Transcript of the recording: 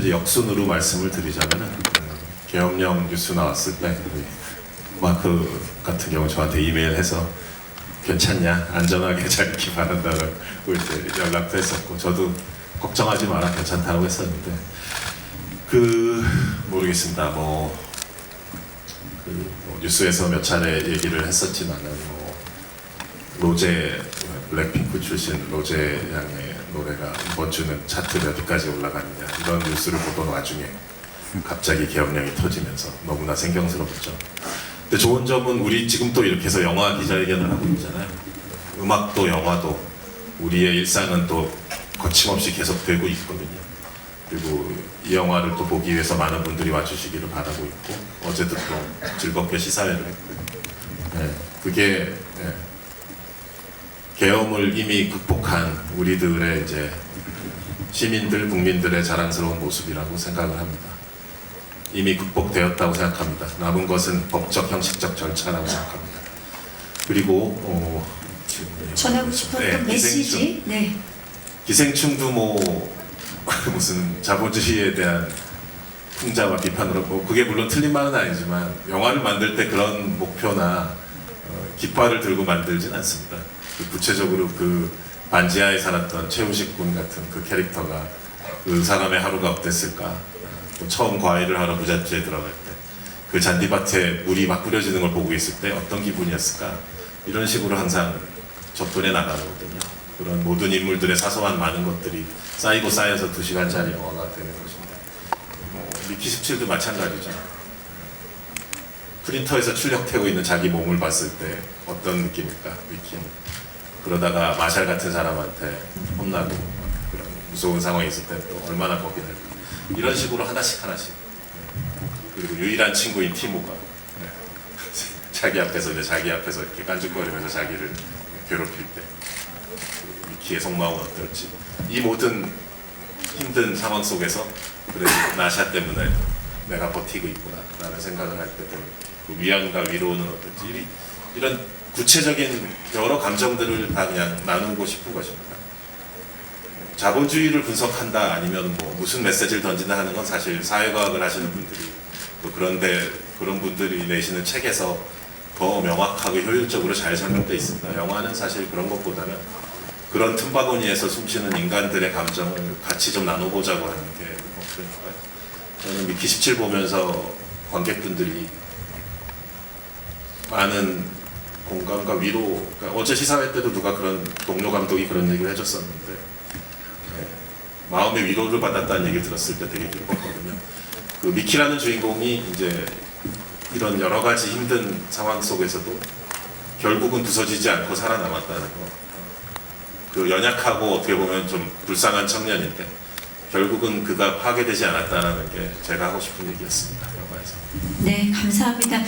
이제 역순으로 말씀을 드리자면은 음, 계엄령 뉴스 나왔을 때 마크 같은 경우 저한테 이메일해서 괜찮냐? 안전하게 잘 있기 바란다고 이제 연락도 했었고 저도 걱정하지 마라 괜찮다고 했었는데 그 모르겠습니다. 뭐, 그 뭐 뉴스에서 몇 차례 얘기를 했었지만은 뭐 로제 블랙핑크 출신 로제 양의 노래가 이번 주는 차트 몇 위까지 올라갔느냐 이런 뉴스를 보던 와중에 갑자기 계엄령이 터지면서 너무나 생경스럽죠. 근데 좋은 점은 우리 지금 또 이렇게 해서 영화 기자회견을 하고 있잖아요. 음악도 영화도 우리의 일상은 또 거침없이 계속되고 있거든요. 그리고 이 영화를 또 보기 위해서 많은 분들이 와주시기를 바라고 있고 어제도 또 즐겁게 시사회를 했고요. 네, 그게 네, 계엄을 이미 극복한 우리들의 이제 시민들, 국민들의 자랑스러운 모습이라고 생각을 합니다. 이미 극복되었다고 생각합니다. 남은 것은 법적, 형식적 절차라고 생각합니다. 그리고 어, 전하고 싶었던 네, 기생충. 메시지. 네. 기생충도 뭐 무슨 자본주의에 대한 풍자와 비판으로 뭐 그게 물론 틀린 말은 아니지만 영화를 만들 때 그런 목표나 어, 깃발을 들고 만들진 않습니다. 그 구체적으로 그 반지하에 살았던 최우식 군 같은 그 캐릭터가 그 사람의 하루가 어땠을까? 또 처음 과일을 하러 부잣집에 들어갈 때 그 잔디밭에 물이 막 뿌려지는 걸 보고 있을 때 어떤 기분이었을까? 이런 식으로 항상 접근해 나가거든요. 그런 모든 인물들의 사소한 많은 것들이 쌓이고 쌓여서 두 시간짜리 영화가 되는 것입니다. 뭐, 미키 17도 마찬가지죠. 프린터에서 출력되고 있는 자기 몸을 봤을 때 어떤 느낌일까? 미키는 그러다가 마샬 같은 사람한테 혼나고 그런 무서운 상황이 있을 때 또 얼마나 겁이 날까? 이런 식으로 하나씩 하나씩. 그리고 유일한 친구인 티모가 네. 자기 앞에서 이제 자기 앞에서 이렇게 깐죽거리면서 자기를 괴롭힐 때 미키의 속마음은 어떨지 이 모든 힘든 상황 속에서 그래도 나샤 때문에 내가 버티고 있구나 라는 생각을 할 때 그 위안과 위로는 어떨지 이- 이런 구체적인 여러 감정들을 다 그냥 나누고 싶은 것입니다. 자본주의를 분석한다 아니면 뭐 무슨 메시지를 던진다 하는 건 사실 사회과학을 하시는 분들이 또 그런데 그런 분들이 내시는 책에서 더 명확하고 효율적으로 잘 설명되어 있습니다. 영화는 사실 그런 것보다는 그런 틈바구니에서 숨쉬는 인간들의 감정을 같이 좀 나눠보자고 하는 게 목표니까요. 저는 미키 17 보면서 관객분들이 많은 공감과 위로, 그러니까 어제 시사회 때도 누가 그런 동료 감독이 그런 얘기를 해줬었는데 네, 마음의 위로를 받았다는 얘기를 들었을 때 되게 기뻤거든요. 그 미키라는 주인공이 이제 이런 여러 가지 힘든 상황 속에서도 결국은 부서지지 않고 살아남았다는 거. 그 연약하고 어떻게 보면 좀 불쌍한 청년인데 결국은 그가 파괴되지 않았다는 게 제가 하고 싶은 얘기였습니다. 영화에서. 네, 감사합니다.